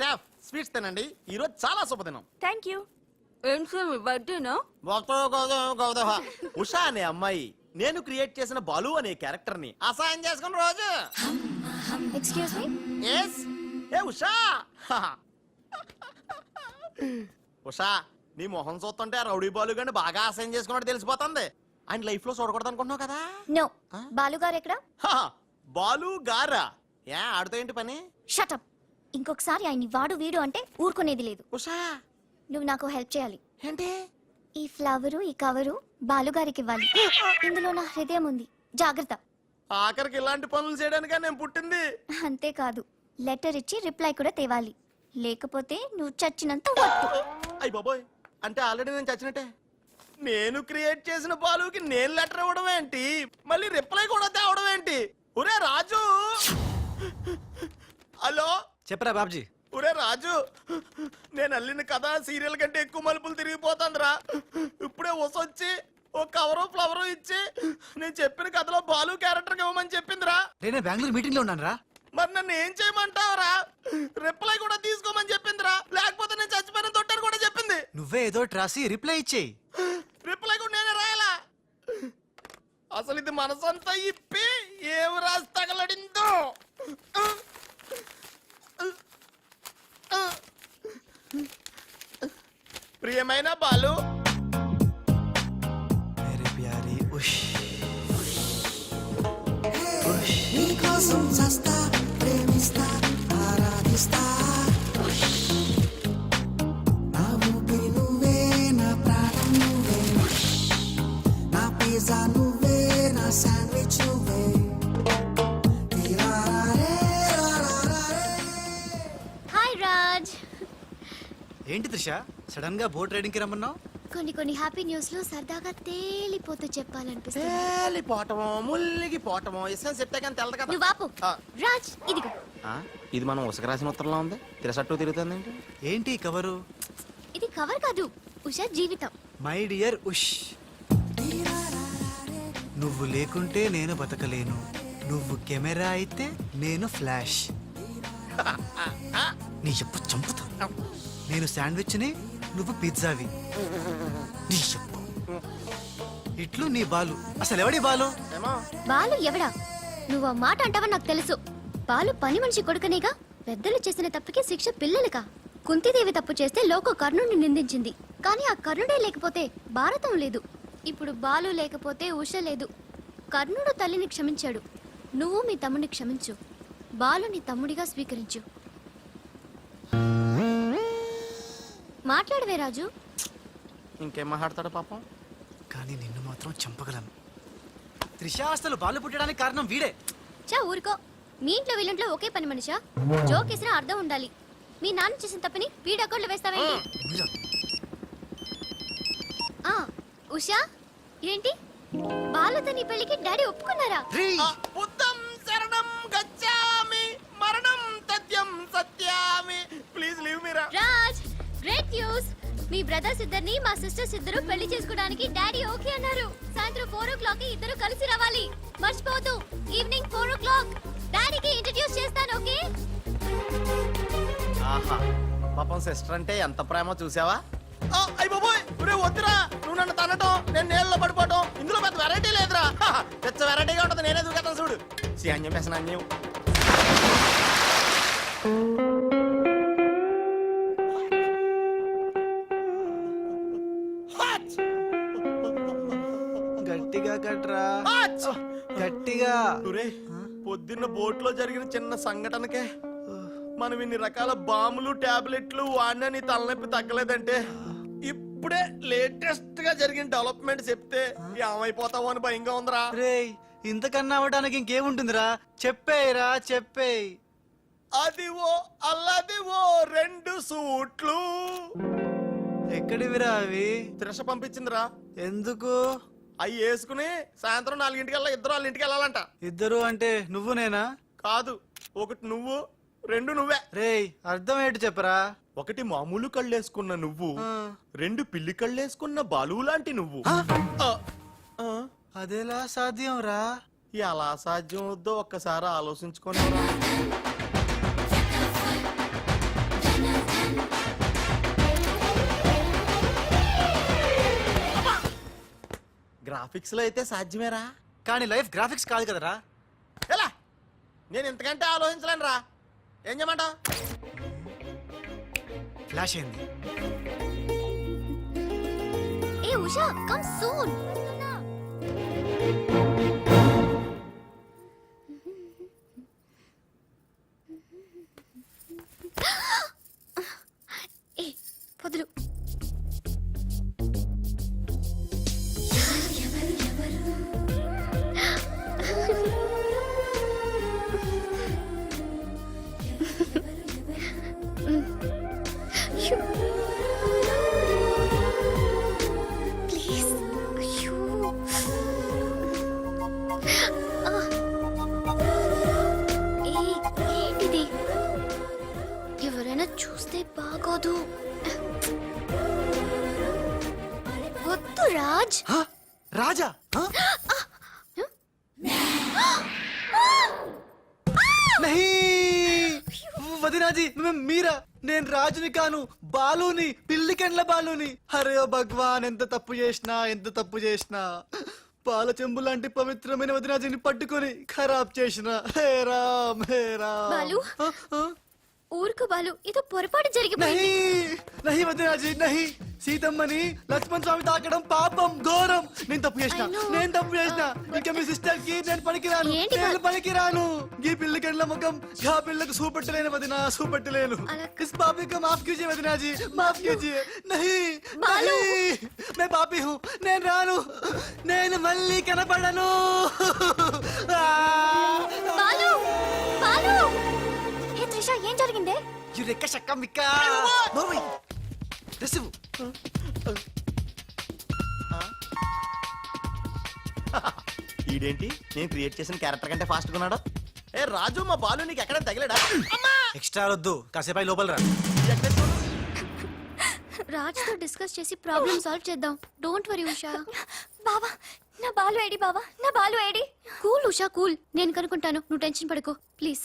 Staff sweets తినండి. ఈ రోజు చాలా శుభదినం. థ్యాంక్ యూ ఏం సార్ బర్త్డేనా భక్తుడు గౌతమ గౌతమ. ఉషా అనే అమ్మాయి నేను క్రియేట్ చేసిన బాలు అనే క్యారెక్టర్ని అసహాయం చేసుకున్న రోజు. Excuse me S A Usha? Usha నీ మొహం చూస్తుంటే ఆ రౌడీ బాలు గాని బాగా అసహ్యం చేసుకున్నట్టు తెలిసిపోతుంది. ఆయన లైఫ్లో చూడకూడదు అనుకుంటున్నావు కదా? No Huh? బాలుగారు ఎక్కడ? హా, బాలు గారా? ఏ ఆడుతో ఏంటి పని? షటప్ ఇంకొకసారి ఆయన్ని వాడు వీడు అంటే ఊరుకునేది లేదు. ఉషా! నువ్వు నాకు హెల్ప్ చేయాలి. ఏంటి? ఈ ఫ్లవరు ఈ కవరు బాలుగారికి ఇవ్వాలి. ఇందులో నా హృదయం ఉంది. జాగ్రత్త. ఆఖరికి ఇలాంటి పనులు చేయడానికే నేను పుట్టింది? అంతేకాదు లెటర్ ఇచ్చి రిప్లై కూడా తేవాలి. లేకపోతే నువ్వు చచ్చినంత ఒట్టు. అయ్యి బాబోయ్ అంటే ఆల్రెడీ నేను చచ్చినట్టే. నేను క్రియేట్ చేసిన బాలుకి నేను లెటర్ ఇవ్వడం ఏంటి? మళ్ళీ రిప్లై కూడా తేవడం ఏంటి? ఒరే రాజు! హలో? చెప్పరా బాబ్జీ. ఒరే రాజు నేను అల్లిన కథ సీరియల్ కంటే ఎక్కువ మలుపులు తిరిగిపోతుందిరా. ఇప్పుడే వసొచ్చి ఓ కవరు ఫ్లవరు ఇచ్చి నేను చెప్పిన కథలో బాలు క్యారెక్టర్ ఇవ్వమని చెప్పిందిరా. నేను బెంగళూరు మీటింగ్లో ఉన్నాను రా మరి నన్ను ఏం చేయమంటావురా? రిప్లై కూడా తీసుకోమని చెప్పిందిరా. లేకపోతే నేను చచ్చిపోయిన తొట్టని కూడా చెప్పింది. నువ్వే ఏదో రాసి రిప్లై ఇచ్చేయి. రిప్లై కూడా నేనే రాయాలా? అసలు ఇది మనసంతా ఇప్పి ఏం రాసి తగలడిందో? ప్రియమైన బాలు. మేరే ప్యారీ ఉష్. నీకోసం చస్తా ఏంటి త్రిష సడన్గా బోట్ రైడింగ్కి రమ్మన్నావు? కొన్ని కొన్ని హ్యాపీ న్యూస్లో సరదాగా తేలిపోతూ చెప్పాలనిపిస్తుంది. తేలిపోవటమో ముల్లిగిపోవటమో ఇష్టం చెప్తే కానీ తెలదు కదా. నువ్వు ఆపు. ఆ. రాజ్ ఇదిగో. ఆ, ఇది మనం ఉసక రాసిన ఉత్తరంలో ఉంది? తిరసట్టు తిరుగుతుంది ఏంటి? ఏంటి ఈ కవరు? ఇది కవర్ కాదు ఉషా జీవితం. మై డియర్ ఉష్ నువ్వు లేకుంటే నేను బతకలేను. నువ్వు కెమెరా అయితే నేను ఫ్లాష్. నీ చెప్పు చంపుతా నేను శాండ్విచ్ని నువ్వు పిజ్జావి. ఇట్లు నీ బాలు. అసలు ఎవడి బాలు? బాలు ఎవడా? నువ్వు ఆ మాట అంటావని నాకు తెలుసు. బాలు పని మనిషి కొడుకనేగా పెద్దలు చేసిన తప్పుకి శిక్ష పిల్లలకా? కుంతిదేవి తప్పు చేస్తే లోక కర్ణుడిని నిందించింది. కానీ ఆ కర్ణుడే లేకపోతే భారతం లేదు. ఇప్పుడు బాలు లేకపోతే ఉష లేదు. కర్ణుడు తల్లిని క్షమించాడు. నువ్వు మీ తమ్ముడిని క్షమించు. బాలు నీ తమ్ముడిగా స్వీకరించు. మాట్లాడవే రాజు. ఇంకేం మాట్లాడతాడు పాపం? కానీ నిన్ను మాత్రం చంపగలను. త్రిష అసలు బాలు పుట్టడానికి కారణం వీడే. చా ఊరుకో. మీ ఇంట్లో వీళ్ళంట్లో ఒకే పని మనిషా. జోక్ వేసినా అర్థం ఉండాలి. మీ నాన్న చేసిన తప్పని వీడి అకౌంట్లో వేస్తావేంటి. ఆ, ఉషా ఏంటి? బాలుతో నీ పెళ్ళికి డాడీ ఒప్పుకున్నారా? రేయ్! ఆ, బుద్ధం శరణం గచ్చామి మరణం తథ్యం సత్యామి. Please leave Meera Raj great news me brothers ఇద్దరిని మా సిస్టర్స్ ఇద్దరు పెళ్ళి చేసుకోవడానికి డాడీ ఓకే అన్నారు. సాయంత్రం ఫోర్ ఓ క్లాక్ ఇద్దరు కలిసి రావాలి. మర్చిపోవద్దు. ఈవినింగ్ ఫోర్ ఓ క్లాక్ డాడీకి ఇంట్రడ్యూస్ చేస్తాను ఓకే ఆహా పాపం సిస్టర్ అంటే ఎంత ప్రేమో చూసావా? అయ్యి బాబోయ్! ఒరే వద్దురా. నువ్వు నన్ను తనటం నేను నీళ్ళలో పడిపోవటం. ఇందులో పెద్ద వెరైటీ లేదురా. పెద్ద వెరైటీగా ఉంటుంది నేనే దూకేతాను చూడు. శ్రీఅన్యం వేసిన అన్యం గట్టిగా కట్రా! గట్టిగా. ఒరే పొద్దున్న బోట్లో జరిగిన చిన్న సంఘటనకే మనం ఇన్ని రకాల బాంబులు టాబ్లెట్లు వాడినా నీ తలనొప్పి తగ్గలేదంటే. ఇప్పుడే లేటెస్ట్గా జరిగిన డెవలప్మెంట్ చెప్తే ఏమైపోతావో అని భయంగా ఉందిరా. రేయ్ ఇంతకన్నా అవ్వడానికి ఇంకేముంటుందిరా? చెప్పేయరా చెప్పేయ్. అదివో అల్లదివో రెండు సూట్లు. ఎక్కడివిరా అవి? త్రిష పంపించిందిరా. ఎందుకు? అవి వేసుకుని సాయంత్రం నాలుగింటికల్లా ఇద్దరు వాళ్ళ ఇంటికి వెళ్ళాలంట. ఇద్దరు అంటే నువ్వు నేనా? కాదు ఒకటి నువ్వు రెండు నువ్వే. రేయ్ అర్థం ఏంటి చెప్పరా? ఒకటి మామూలు కళ్ళేసుకున్న నువ్వు ఆ, రెండు పిల్లి కళ్ళేసుకున్న బాలువు లాంటి నువ్వు. ఆ? ఆ, ఆ, అదెలా సాధ్యం రా? ఎలా సాధ్యం వద్దో ఒక్కసారి ఆలోచించుకొని గ్రాఫిక్స్లో అయితే సాధ్యమేరా? కానీ లైఫ్ గ్రాఫిక్స్ కాదు కదరా. ఎలా? నేను ఇంతకంటే ఆలోచించలేను రా ఏం చేయమంటావు? ఫ్లాష్ అయింది ఏ ఉషా కమ్ సూన్ ఎవరైనా చూస్తే బాగోదు. వద్దు రాజ్? రాజా! వదినాజీ మీరా? నేను రాజుని కాను బాలుని పిల్లికెండ్ల బాలుని. హరే భగవాన్ ఎంత తప్పు చేసినా ఎంత తప్పు చేసినా. పాల చెంబు లాంటి పవిత్రమైన వదినాజీని పట్టుకొని ఖరాబ్ చేసిన. హే రామ్ హే రామ్? ఊరుకు బాలు ఇదో పొరపాటు జరిగిపోయింది. నహి సీతమ్మని లక్ష్మణ్ స్వామి తాకడం పాపం ఘోరం. నేను తప్పు చేసిన నేను తప్పు చేసిన. ఇంకా మీ సిస్టర్కి నేను పనికిరాను. నేను పనికిరాను. ఈ పిల్లకెళ్ళ ముఖం ఆ పిల్లకు సూపెట్టలేను వదిన సూపెట్టలేను. ఇస్ పాపి కా మాఫ్ వదినాజీ మాఫ్ నహి బాలు. మే నేను పాపి హూ నేను రాను. నేను మళ్ళీ కనపడను. ఆ! జరిగిందే? ఈ రెక్క శక్క మిక్క. నోర్మై ఇవ్వు. ఈడేంటి? నేను క్రియేట్ చేసిన క్యారెక్టర్ కంటే ఫాస్ట్ ఉన్నాడు? ఏ రాజు మా బాలు నీకు ఎక్కడ తగిలాడా? అమ్మా! ఎక్స్ట్రా వద్దు. కాసేపు లోపల రా. ఎక్కడ చూడు? రాజ్తో డిస్కస్ చేసి ప్రాబ్లం సాల్వ్ చేద్దాం. Don't worry Usha. బావా నా బాలు ఏడి బావా నా బాలు ఏడి కూల్ ఉషా కూల్. నేను కనుక్కుంటాను. నువ్వు టెన్షన్ పడుకో. ప్లీజ్.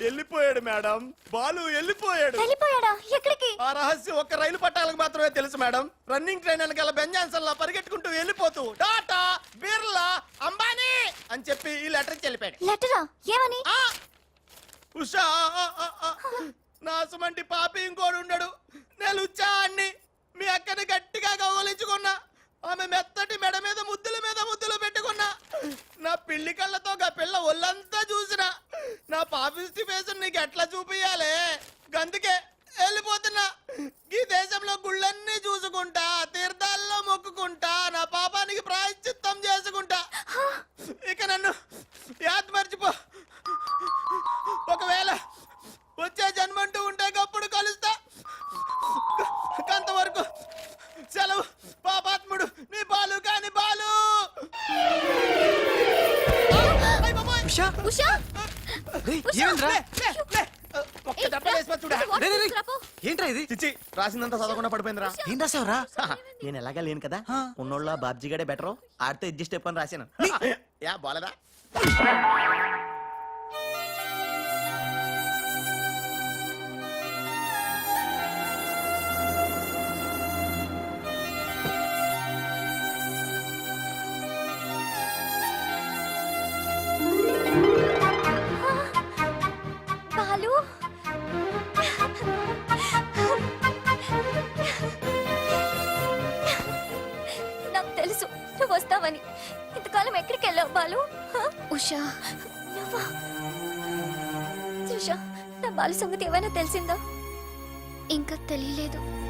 వెళ్ళిపోయాడు మేడం. బాలు వెళ్ళిపోయాడు. వెళ్ళిపోయాడా? ఎక్కడికి? ఆ రహస్యం ఒక్క రైలు పట్టాలకు మాత్రమే తెలుసు మేడం. రన్నింగ్ ట్రైన్ వెనకాల బెంజాన్సన్ లా పరిగెట్టుకుంటూ వెళ్ళిపోతూ టాటా బిర్లా అంబానీ! అని చెప్పి ఈ లెటర్ వెళ్ళిపోయాడు. లెటరా? ఏమని? ఆ! ఉషా ఆ, ఆ, ఆ. నా సుమంటి పాపి ఇంకోడు ఉండడు. నేను ఉచ్చాన్ని. మీ అక్కని గట్టిగా కౌగలించుకున్నా ఆమె మెత్తటి మెడ మీద ముద్దుల మీద ముద్దులు పెట్టుకున్నా. నా పిల్లి కళ్ళతో గా పిల్ల ఒళ్ళంతా చూసిన నా పాపిస్టి ఫేస్ నీకు ఎట్లా చూపియాలే? గందుకే వెళ్ళిపోతున్నా. ఏమైందిరా. ఒక్క దెబ్బ చూడా. ఏంట్రా ఇది? చిచ్చి రాసిందంతా చదవకుండా పడిపోయిందిరా. ఏం రాసావురా నేను ఎలాగా లేను కదా. ఉన్నోళ్ళ బాబ్జీ గడే బెటర్? ఆడితే అడ్జస్ట్ అయిపోయి రాశాను. యా బాలేదా? హ? ఉషా. నువ్వా? త్రిష నా బాలు సంగతి ఏమైనా తెలిసిందా? ఇంకా తెలియలేదు.